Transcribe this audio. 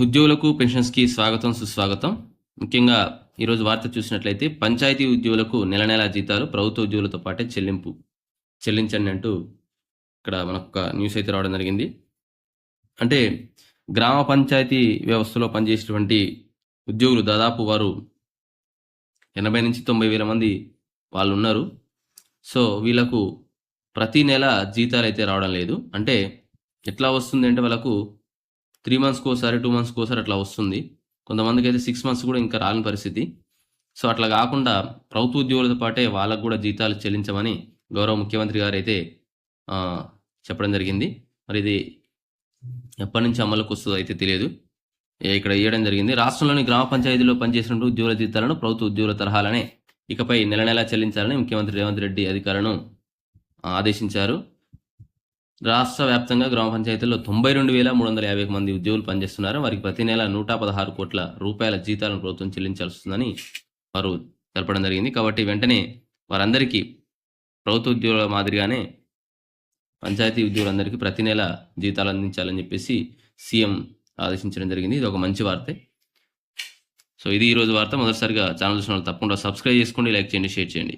ఉద్యోగులకు పెన్షన్స్కి స్వాగతం సుస్వాగతం. ముఖ్యంగా ఈరోజు వార్త చూసినట్లయితే పంచాయతీ ఉద్యోగులకు నెల నెల జీతాలు ప్రభుత్వ ఉద్యోగులతో పాటే చెల్లింపు. చెల్లించండి అంటూ ఇక్కడ మనకు ఒక న్యూస్ అయితే రావడం జరిగింది. అంటే గ్రామ పంచాయతీ వ్యవస్థలో పనిచేసేటువంటి ఉద్యోగులు దాదాపు వారు ఎనభై నుంచి తొంభై వేల మంది వాళ్ళు ఉన్నారు సో వీళ్ళకు ప్రతి నెల జీతాలు అయితే రావడం లేదు. అంటే ఎట్లా వస్తుంది అంటే వాళ్ళకు త్రీ మంత్స్కి ఒకసారి టూ మంత్స్కి ఒకసారి అట్లా వస్తుంది. కొంతమందికి అయితే సిక్స్ మంత్స్ కూడా ఇంకా రాని పరిస్థితి. సో అట్లా కాకుండా ప్రభుత్వ ఉద్యోగులతో పాటే వాళ్ళకు కూడా జీతాలు చెల్లించమని గౌరవ ముఖ్యమంత్రి గారు అయితే చెప్పడం జరిగింది. మరి ఇది ఎప్పటి నుంచి అమలుకు వస్తుందో అయితే తెలియదు. ఇక్కడ ఇవ్వడం జరిగింది. రాష్ట్రంలోని గ్రామ పంచాయతీలో పనిచేసినట్టు ఉద్యోగుల జీతాలను ప్రభుత్వ ఉద్యోగుల తరహాలనే ఇకపై నెల నెలా చెల్లించాలని ముఖ్యమంత్రి రేవంత్ రెడ్డి అధికారులను ఆదేశించారు. రాష్ట్ర వ్యాప్తంగా గ్రామ పంచాయతీల్లో తొంభై రెండు వేల మూడు వందల యాభై మంది ఉద్యోగులు పనిచేస్తున్నారు. వారికి ప్రతి నెల నూట పదహారు కోట్ల రూపాయల జీతాలను ప్రభుత్వం చెల్లించాల్సి వస్తుందని వారు తెలపడం జరిగింది. కాబట్టి వెంటనే వారందరికీ ప్రభుత్వ ఉద్యోగుల మాదిరిగానే పంచాయతీ ఉద్యోగులందరికీ ప్రతి నెల జీతాలు అందించాలని చెప్పేసి సీఎం ఆదేశించడం జరిగింది. ఇది ఒక మంచి వార్తే. సో ఇది ఈ రోజు వార్త. మొదటిసారిగా ఛానల్ చూసిన వాళ్ళు తప్పకుండా సబ్స్క్రైబ్ చేసుకోండి లైక్ చేయండి షేర్ చేయండి.